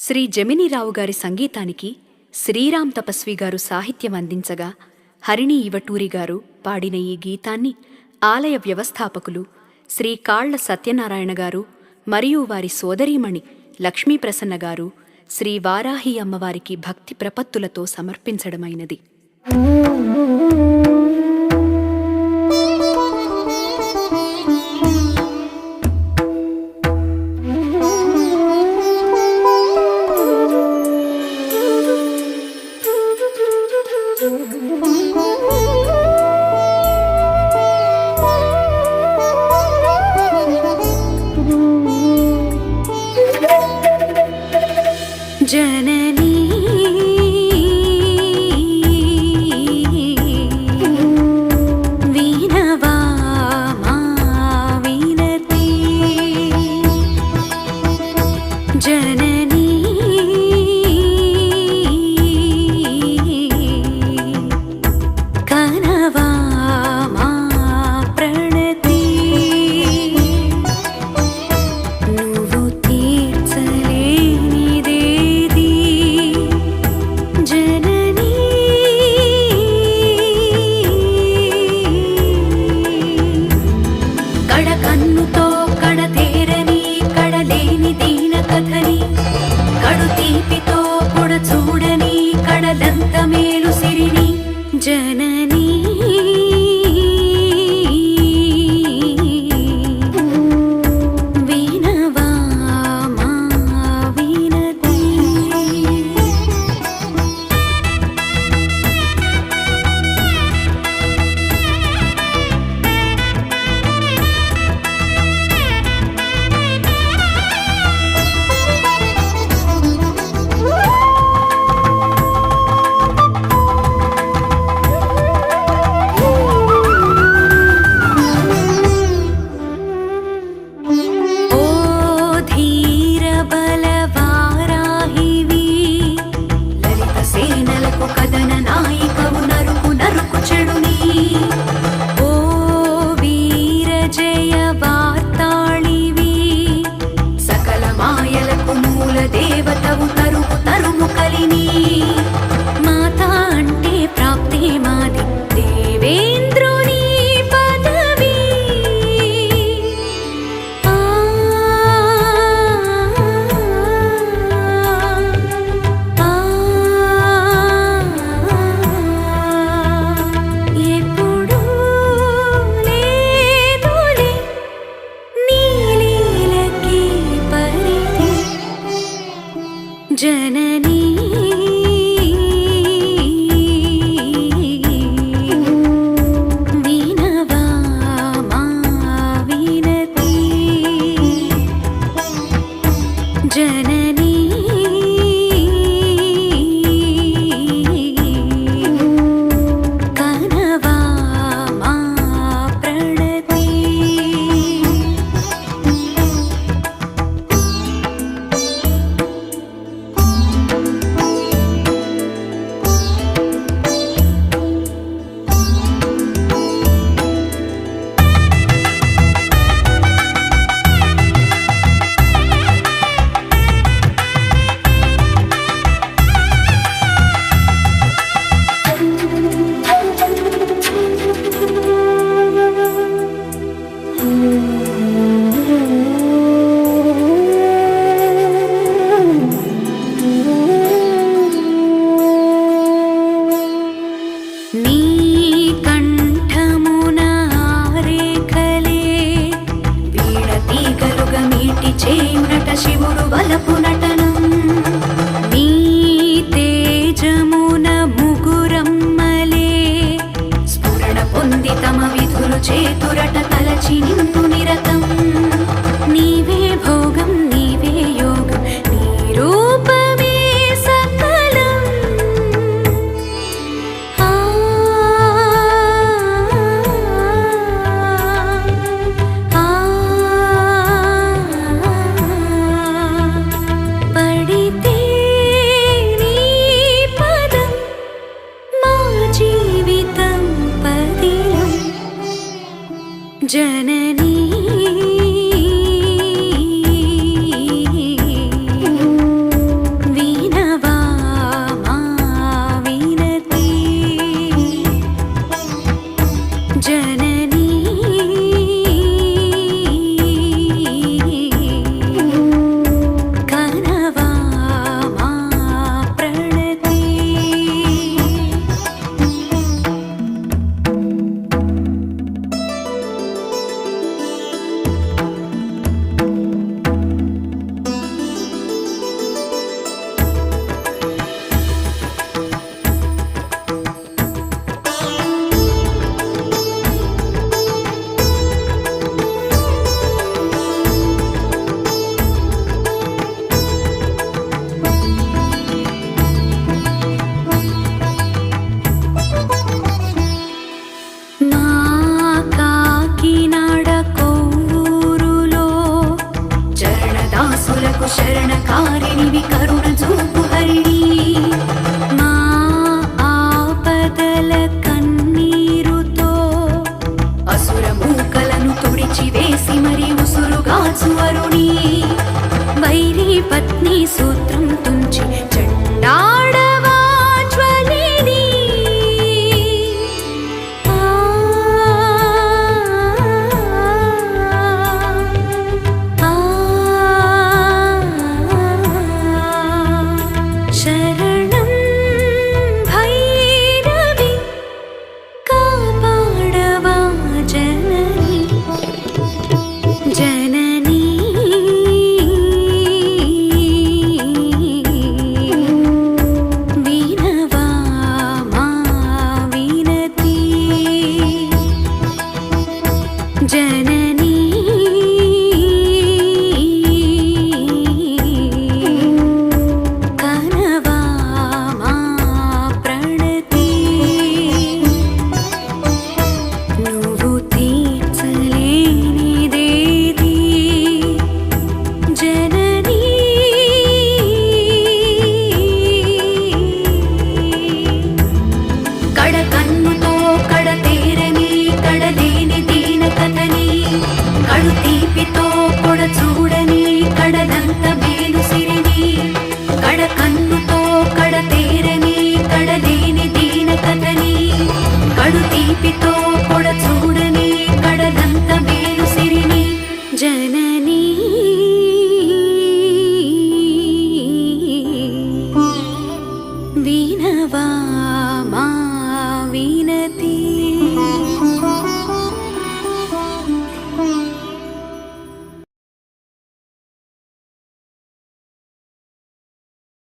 శ్రీ జమినీరావు గారి సంగీతానికి శ్రీరామ్ తపస్వి గారు సాహిత్యం అందించగా హరిణి ఇవటూరి గారు పాడిన ఈ గీతాన్ని ఆలయ వ్యవస్థాపకులు శ్రీ కాళ్ళ సత్యనారాయణ గారు మరియు వారి సోదరీమణి లక్ష్మీప్రసన్న గారు శ్రీ వారాహి అమ్మవారికి భక్తి ప్రపత్తులతో సమర్పించడమైనది. जननी దేవతవు తరుము తరుము కలిని జననీ Shut